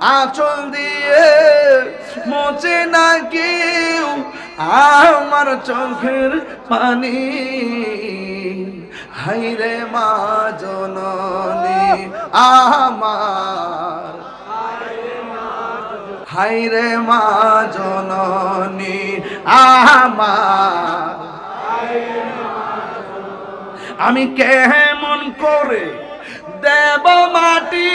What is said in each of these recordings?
আঁচল দিয়ে মোচে না কেউ আমার চোখের পানি। হাইরে মা জননী, আমার। হাইরে মা জননী, আমার। আমি কেমন করে দেব মাটি?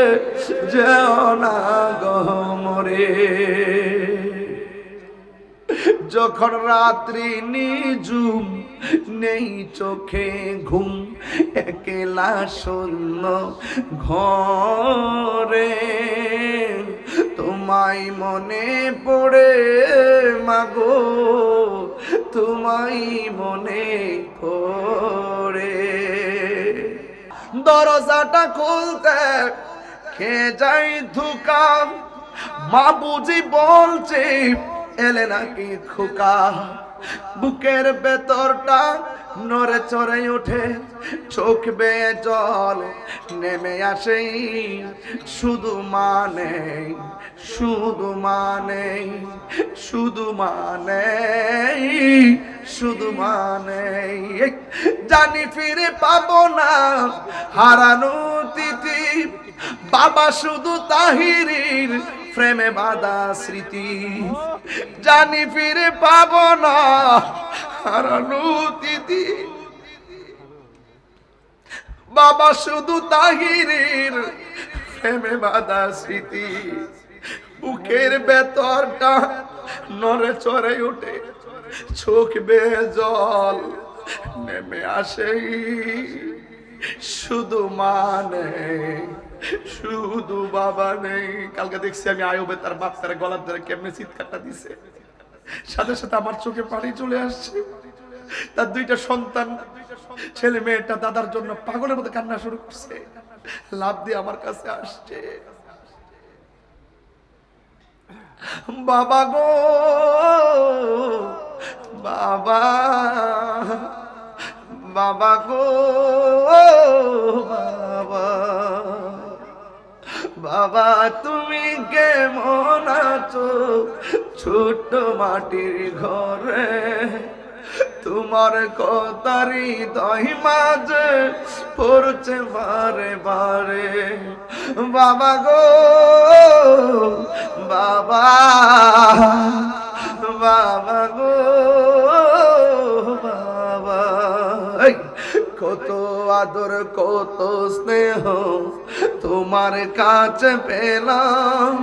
রাত্রি নিজুম নেই চোখে ঘুম, একলা শূন্য ঘরে। তোমায় মনে পড়ে, মাগো, তোমায় মনে পড়ে। দরজাটা খুলতে খেয়ে যাই ধুকা মা বুঝি বলছে এলে নাকি খোকা? বুকের ভেতরটা নড়ে চড়ে ওঠে, চোখ বেয়ে জল নেমে আসে। শুধু মানে শুধু মানে শুধু মানে শুধু মানে। জানি ফিরে পাবো না হারানো তিথি, বাবা শুধু তাহিরির প্রেমে বাধা স্মৃতি। জানি ফিরে পাবো না। হারানো তিথি বাবা শুধু তাহিরির প্রেমে বাধা স্মৃতি। বুকের ভেতরটা নড়ে চড়ে ওঠে চোখ বে জল নেমে আসে শুধু মানে শুধু বাবা নেই। কালকে দেখছি আমি আয়বে তার বাপ তার গলার ধরে কেমনে চিৎকারটা দিছে। সাথে সাথে আমার চোখে পানি চলে আসছে। তার দুইটা সন্তান, ছেলে মেয়েটা দাদার জন্য পাগলের মতো কান্না শুরু করছে। লাভ দিয়ে আমার কাছে আসছে। বাবা গো, বাবা বাবা গো, বাবা। বাবা, তুমি কেমন আছো? ছোট্ট মাটির ঘরে তোমার কথারি দই মাঝে পড়ছে বারে বারে। বাবা গো, বাবা বাবা গো, বাবা। কত আদর, কত স্নেহ তোমার কাছে পেলাম।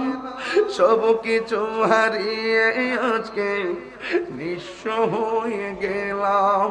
সব কিছু হারিয়ে আজকে নিঃস্ব হয়ে গেলাম।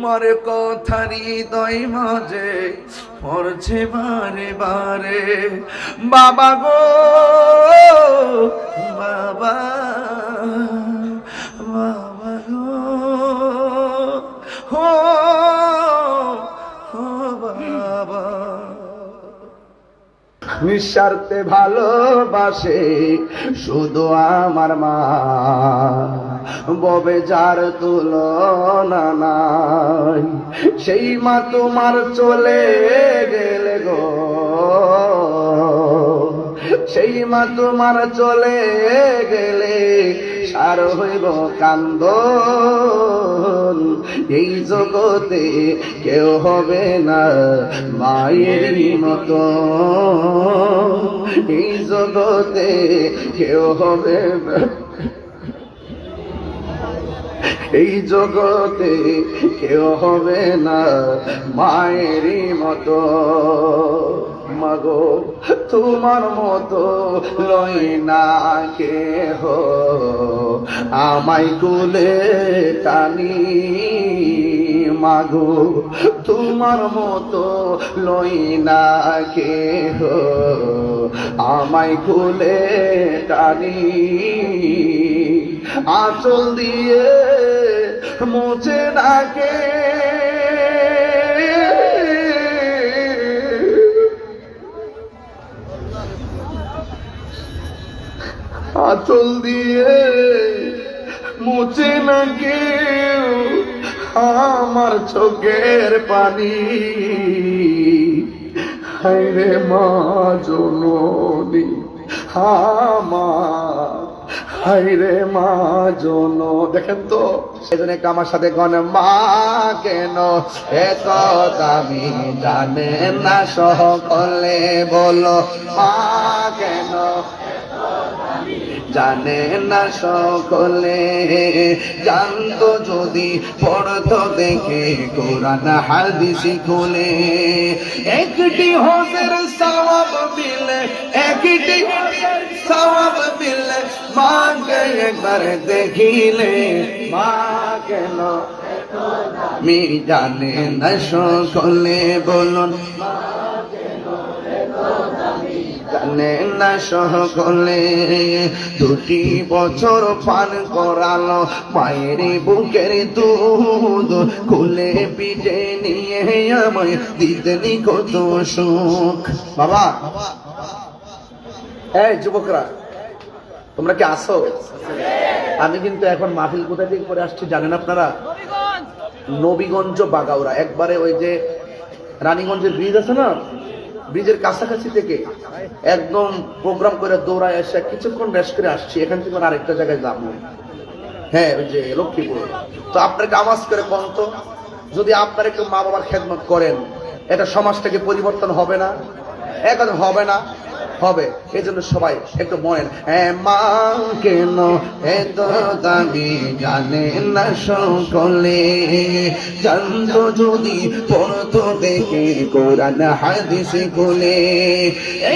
তোমার কথা হৃদয় মাঝে পড়ছে বারে বারে। বাবা গো, বাবা বাবা গো হো, বাবা। নিঃস্বার্থে ভালোবাসে শুধু আমার মা। ববে যার তুলনা নাই। সেই মা তোমার চলে গেলে গো। সেই মা তোমার চলে গেলে সার হইব কান্দ এই জগতে কেউ হবে না মায়ের মতো এই জগতে কেউ হবে না এই জগতে কেউ হবে না মায়েরই মতো। মাগো, তোমার মতো লই না কেহ। আমায় কুলে টানি মাগো, তোমার মতো লই না কেহ। আমায় কুলে টানি, আঁচল দিয়ে মুছে নাকে। আঁচল দিয়ে মুছে না কেউ আমার চোখের পানি। হায়রে মা জননী, আমার। হায়রে মা জন দেখেন তো, সেজন্য একটু আমার সাথে গণ মা, কেন এত আমি জানে না সহ সকলে বলো, মা, কেন জানে না সকলে। জানতো যদি পড়তো দেখে, কোরআন, হাদিসি খুলে। একটি হোসের সওয়াব মিলে, একটি সওয়াব মিলে, মাকে একবার দেখিলে। মা কেন? মি জানে না সকলে, বলুন। জানে না সকলে। দুটি বছর পান করালো মায়ের বুকের দুধ। খুলে পিঠে নিয়ে আমায় দিতেনি কত সুখ। বাবা। এই যুবকরা তোমরা কি আসো আমি কিন্তু এখন মাহফিল কোথায় থেকে করে আসছি জানেন আপনারা? নবীগঞ্জ। বাগাউরা একবারে ওই যে রানীগঞ্জের ব্রিজ আছে না? ব্রিজের কাছাকাছি থেকে একদম প্রোগ্রাম করে দৌড়ায় এসে কিছুক্ষণ রেস্ট করে আসছি। এখান থেকে আরেকটা জায়গায় যাব। হ্যাঁ ওই যে লক্ষ্মীপুর। তো আপনাকে আওয়াজ করে কোন তো, যদি আপনার একটু মা বাবার খেদমত করেন, এটা সমাজটাকে পরিবর্তন হবে না? এখন হবে না। হবে। এই জন্য সবাই একটু মনেন মা কেন এত দামি জানে না সকলে জানতো যদি পড়তো দেখে, কোরআন, হাদিস খুলে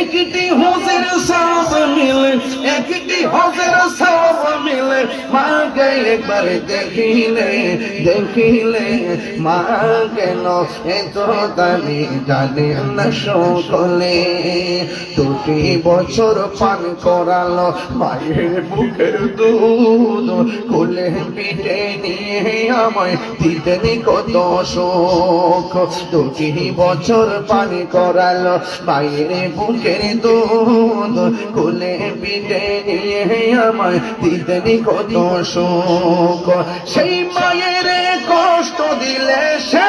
একটি হোসের সব মিলে, একটি হোসের সব মিলে। মাকে একবার দেখিলে দেখিলে, মা কেন এত দামি জানে না সকলে দুটি বছর পান করালো, মায়ের বুকের দুধ কোলে পিঠে নিয়ে আমায় দিতেনি কত শোক। দুটি বছর পান করালো, মায়ের বুকের দুধ কোলে পিঠে নিয়ে আমায় দিতেনি কত শোক। সেই মায়ের কষ্ট দিলে সেই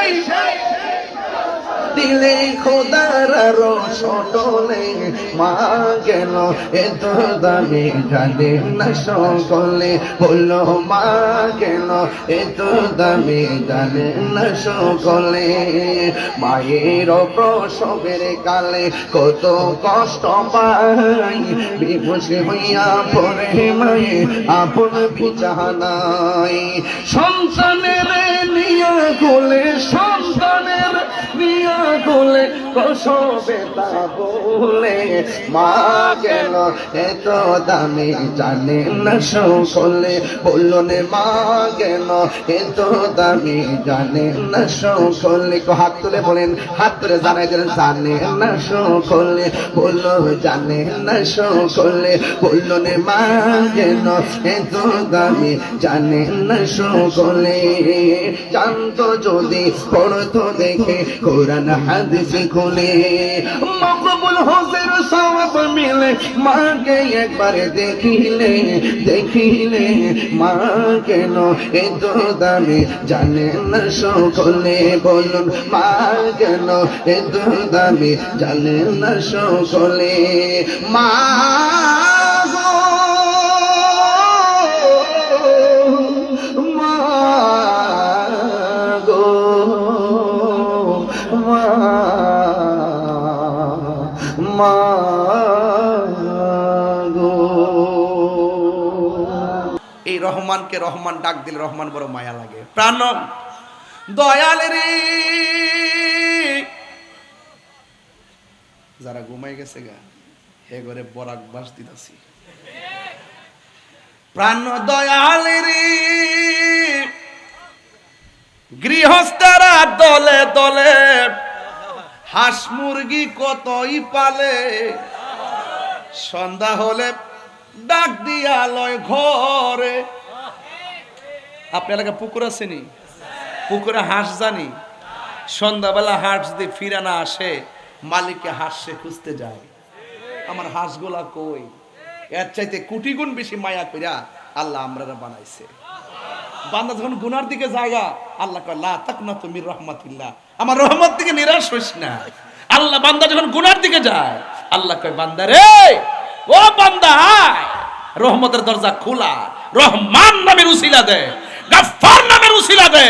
দিলে খোদার আরও ছোটলে মা গেল এত দামি জানে না সকলে। বলল, মা গেল এত দামি জানে না সকলে। মায়ের প্রসবের কালে কত কষ্ট পাই। বিমুষে হইয়া পরে মায়ে, আপন বিছানাই সন্তানের নিয়া কোলে সন্তানের নিয়া কোলে প্রসবে তা বলে মা কেন এত দামি জানে না সকলে। বলল নে মা কেন এত দামি জানে না সকলে। হাত তুলে বলেন, হাত তুলে জানাই দিলেন, জানে না সকলে। বলল, জানে না সকলে। বলল নে মা কেন এত দামি জানে না সকলে। জানতো যদি, পড়তো দেখে, কোরআন হাদিস খুলে। মকবুল হোসেন সওয়াব মিলে মাকে একবার দেখিলে দেখিলে, মা কেন এত দামি জানে না সকলে? বলুন, মা কেন এত দামি জানে সকলে? মা রহমানকে রহমান ডাক দিলে রহমান বড় মায়া লাগে। প্রাণ দয়াল রে। যারা ঘুমাই গেছে গা, হে ঘরে বরাক বাস দিতাছি। প্রাণ দয়াল রে। গৃহস্থরা দলে দলে হাঁস মুরগি কতই পালে? সন্ধ্যা হলে ডাক দিয়া ঘরে। আপনার এলাকা পুকুর আসেনি পুকুরে হাঁস জানি। সন্ধ্যাবেলা হাঁস যদি ফিরানা আসে, মালিককে হাঁস সে খুঁজতে যায়। আমার হাঁসগুলা কই? এর চাইতে কোটি গুণ বেশি মায়া কইরা আল্লাহ আমরা বানাইছে। বান্দা যখন গুনার দিকে জায়গা, আল্লাহ কয়, লা তাকনা তুমি রহমাতিল্লাহ। আমার রহমত থেকে নিরাশ হইস না। আল্লাহ বান্দা যখন গুনার দিকে যায়, আল্লাহ কয়, বান্দা রে, ও বান্দা রহমতের দরজা খোলা। রহমান নামের উসিলা দে। গাফফার নামের উসিলা দে।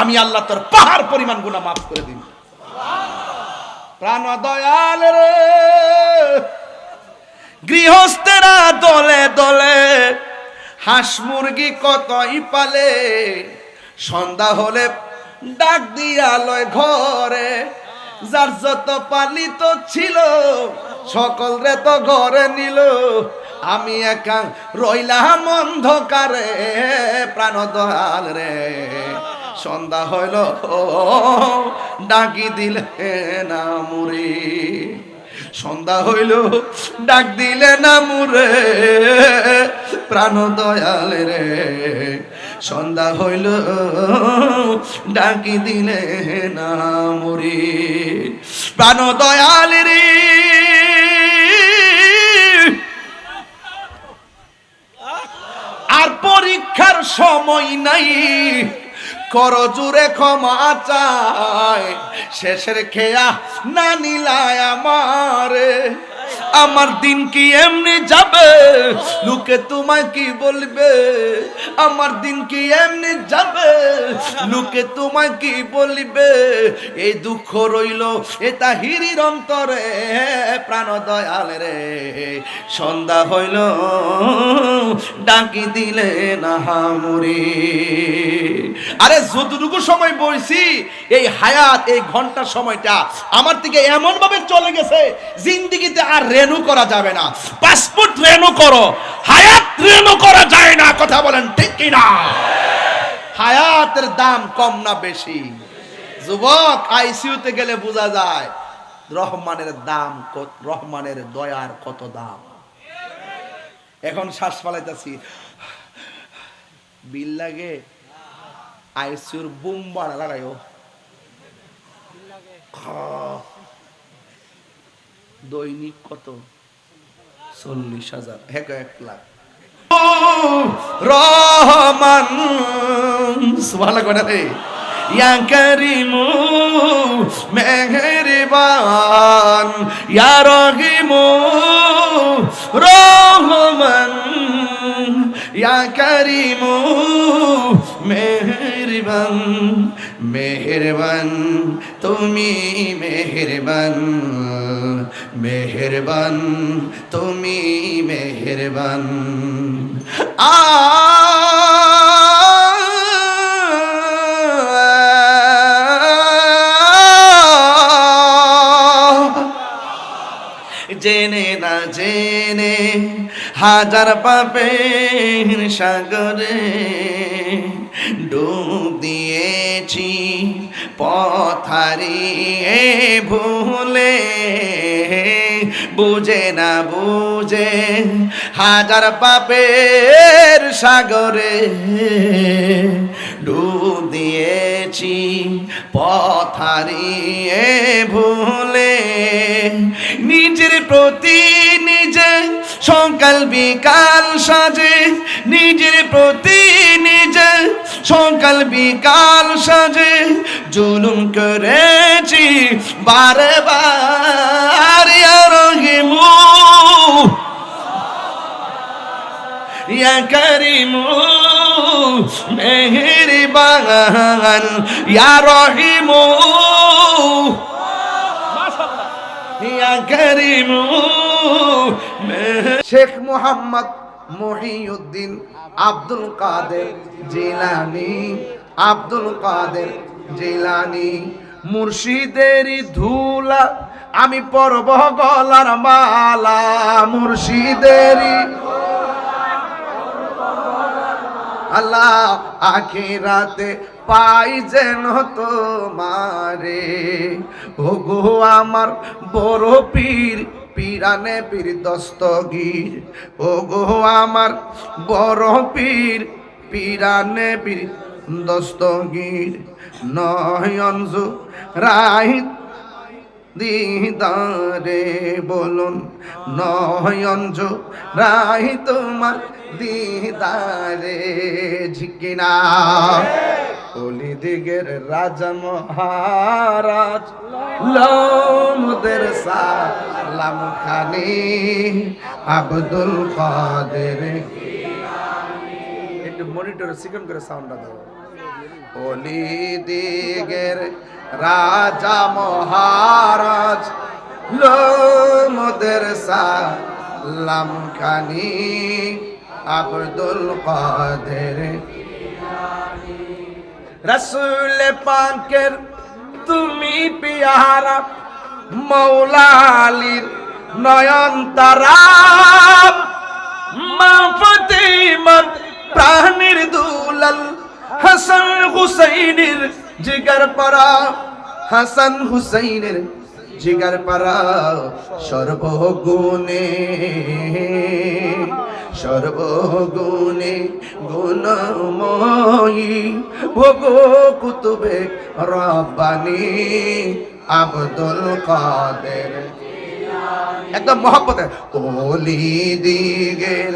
আমি আল্লাহ তোর পাহাড় পরিমাণ গুনাহ মাফ করে দিই প্রাণ দয়াল রে। গৃহস্থেরা দলে দলে হাঁস মুরগি কতই পালে? সন্ধ্যা হলে ডাক দিয়া লয় ঘরে। যার যত পালিত ছিল, সকল রে তো ঘরে নিল। আমি একা রইলাম অন্ধকারে প্রাণ দয়াল রে। সন্ধ্যা হইল ডাকি দিলে না মুড়ি। সন্ধ্যা হইল, ডাক দিলে না মুরে, প্রাণ দয়াল রে। সন্ধ্যা হইল, ডাকি দিলে না মুরি, প্রাণ দয়াল রে। আর পরীক্ষার সময় নাই। কর জুড়ে ক্ষমা চায় শেষের খেয়া না নিলায় আমারে। আমার দিন কি এমনি যাবে? লোকে তোমায় কি বলবে? আমার দিন কি এমনি যাবে? লোকে তোমায় কি বলবে? এই দুঃখ রইল, এটা হিরির অন্তরে, প্রাণ দয়াল রে। সন্ধ্যা হইল, ডাকি দিলে না হামুরি আরে যতটুকু সময় বইছি এই হায়াত, এই ঘণ্টার সময়টা আমার থেকে এমন ভাবে চলে গেছে, জিন্দিগিতে আর রেনু করা যাবে না। পাসপোর্ট রেনু করো, হায়াত রেনু করা যায় না, কথা বলেন ঠিক কি না হায়াতের দাম কম না বেশি। যুবক, আইসিইউতে গেলে বোঝা যায়, রহমানের দাম রহমানের দয়ার কত দাম। এখন শ্বাস ফালাইতেছি। বিল লাগে? আইসিউর বুম বাড়া লাগাইও। দৈনিক কত? চল্লিশ হাজার। হ্যাঁ এক লাখ। রহমান। কয় না রে? ইয়া করিমু মেহেরবান। ইয়া রহিমু রহমান। ইয়া করিমু মেহেরবান মেহেরবান তুমি মেহেরবান মেহেরবান তুমি মেহেরবান। আ জেনে না জেনে হাজার পাপের সাগরে ডুব দিয়েছি পথারিয়ে ভুলে। বুঝে না বুঝে হাজার পাপের সাগরে ডুব দিয়েছি পথারিয়ে ভুলে। নিজের প্রতি নিজে সকাল বিকাল সাজে, নিজের প্রতি সকাল বিকাল সাজে জুলুম করেছি বারে বার রহিমু। ইয়া করিমু মেহেরবান ইয়া রহিমু। ইয়া করিমু শেখ মোহাম্মদ মহিউদ্দিন আব্দুল কাদের জিলানি, আব্দুল কাদের জিলানি মুর্শিদেরই ধুলা, আমি পরব গলার মালা মুর্শিদেরই আল্লাহ আখিরাতে পাই যেন তোমারে। ও গো আমার বড় পীর পীরানে পীর দস্তগীর। ও গো আমার বড় পীর, পীরানে পীর দস্তগীর। নয়নজু রাহিত দিদারে বলুন নয়ঞ্জ রাই তোমার দিদারে ঝিকিনা। অলি দিগের রাজা মহারাজ, লমদের সালাম খানি, আব্দুল কাদের একটু মনিটরে সিকন করে সাউন্ডটা দাও। অলি দিগের রাজা মহারাজ, লোমদের সালাম খানি, আব্দুল কাদের রসুল পাকের তুমি পিয়ারা মৌলালির নয়ন তারা মা ফতিমার প্রাণীর দুলাল হাসান হুসাইনের জিগার পারা হাসান হুসাইনের জিগার পারা সর্বগুণে সর্বগুণে গুণময়ী। ভোগো কুতুবে রব্বানি আব্দুল কাদের। একদম মহব্বত ওলি দিগের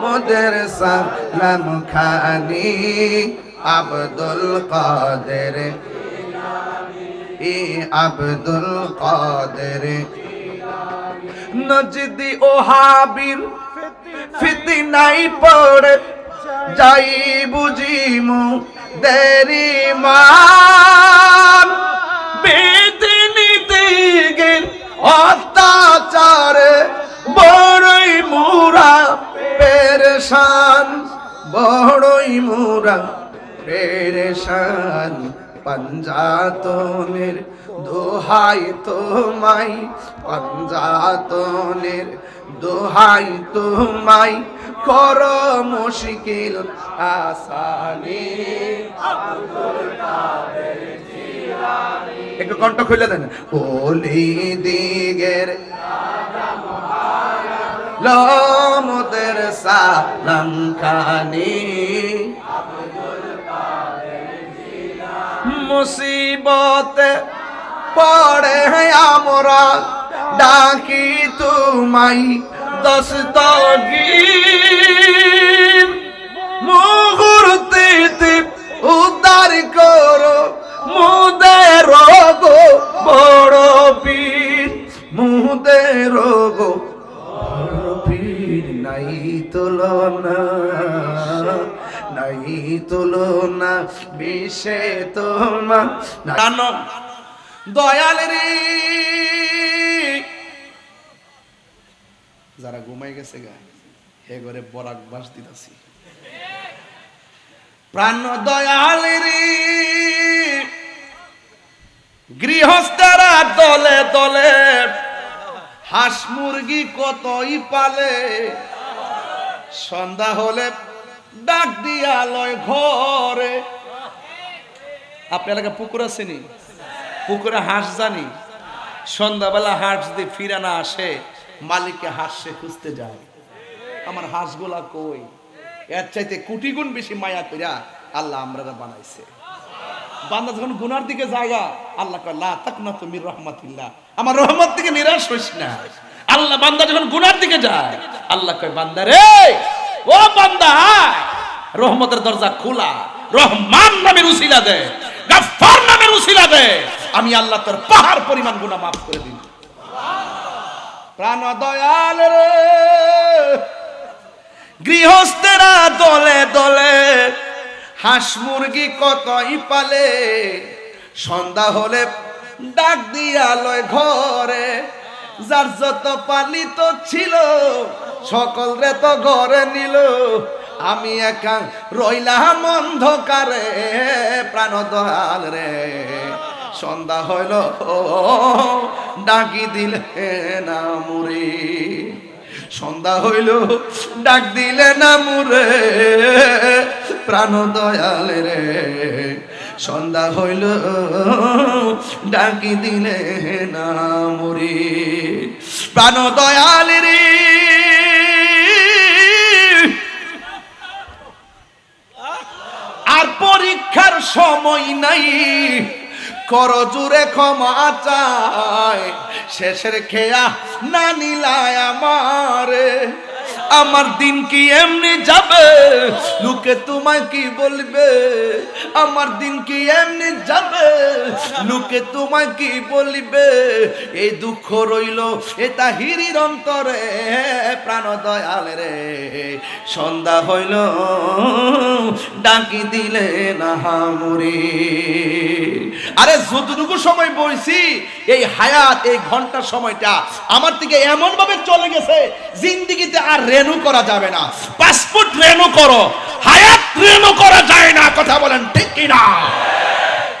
মোদের সালাম খানি আব্দুল কাদের। ই আব্দুল কাদের। নজদি ও হাবির ফিতনাই পড়ে, যাই বুঝিমু দেরি মান। বেদিনী দিগের অত্যাচারে বড়ই মুরা পেরেশান, বড়ই মুরা পেরেশান। পঞ্জাতনের দোহাই তোমাই পঞ্জাতনের দোহাই তোমাই কর মুশকিল আসানি। একটু কণ্ঠ খুলে দেন। ওলি দিগের লমদের সালাম খানি মুসিবতে পড়ে আমরা, ডাকি তুমাই দস্তগীর। মুহূর্তে উদ্ধার করো, মুদের গো বড় পীর। মুদের গো নাই তুলনা নাই তুলনা, বিষে তোমার। দয়াল রে। যারা ঘুমাই গেছে গা হে ঘরে বরাক বাস দিতাছি। প্রাণ দয়াল রে। গৃহস্থরা দলে দলে, হাঁস মুরগি কতই পালে। সন্ধ্যা হলে ডাক দিয়া লয় ঘরে। আপনার এলাকা পুকুর আসেনি পুকুরে হাঁস জানি, সন্ধ্যাবেলা হাঁস যদি ফিরানা আসে, মালিককে হাঁস সে খুঁজতে যায়। আমার হাঁসগুলা কই? এর চাইতে কোটি গুণ বেশি মায়া কইরা আল্লাহ আমরা বানাইছে। বান্দা যখন গুনার দিকে জায়গা, আল্লাহ লা তাকনা তুমি রহমাতিল্লাহ। আমার রহমত থেকে নিরাশ হইস না। আল্লাহ বান্দা যখন গুনার দিকে যায়, আল্লাহ কয়, বান্দা রে, ও বান্দা, রহমতের দরজা খোলা। রহমান নামের উসিলা দে, গাফফার নামের উসিলা দে। আমি আল্লাহ তোর পাহাড় পরিমাণ গুণা মাফ করে দিই প্রাণ দয়াল রে। গৃহস্থেরা দলে দলে হাঁস মুরগি কতই পালে, সন্ধ্যা হলে ডাক দিয়া লয় ঘরে, যার যত পালিত ছিল, সকল রে তো ঘরে নিল। আমি একা রইলাম অন্ধকারে প্রাণ দয়াল রে। সন্ধ্যা হইল ডাকি দিলে না মুড়ি। সন্ধ্যা হইল, ডাক দিলে না মুরে প্রাণ দয়াল রে। সন্ধ্যা হইল, ডাকি দিলে না মুরে প্রাণ দয়াল রে। আর পরীক্ষার সময় নাই। কর জুড়ে ক্ষমা চায় শেষের খেয়া না আমারে। আমার দিন কি এমনি যাবে? লোকে তোমায় কি বলবে? আমার দিন কি এমনি যাবে? লোকে তোমায় কি বলবে? এই দুঃখ রইল, এটা হিরির অন্তরে, প্রাণ দয়াল রে। সন্ধ্যা হইল, ডাকি দিলে না হামুরি আরে যতটুকু সময় বইছি এই হায়াত, এই ঘণ্টার সময়টা আমার থেকে এমন ভাবে চলে গেছে, জিন্দিগিতে আর রেনু করা যাবে না। পাসপোর্ট রেনু করো, হায়াত রেনু করা যায় না, কথা বলেন ঠিক কিনা?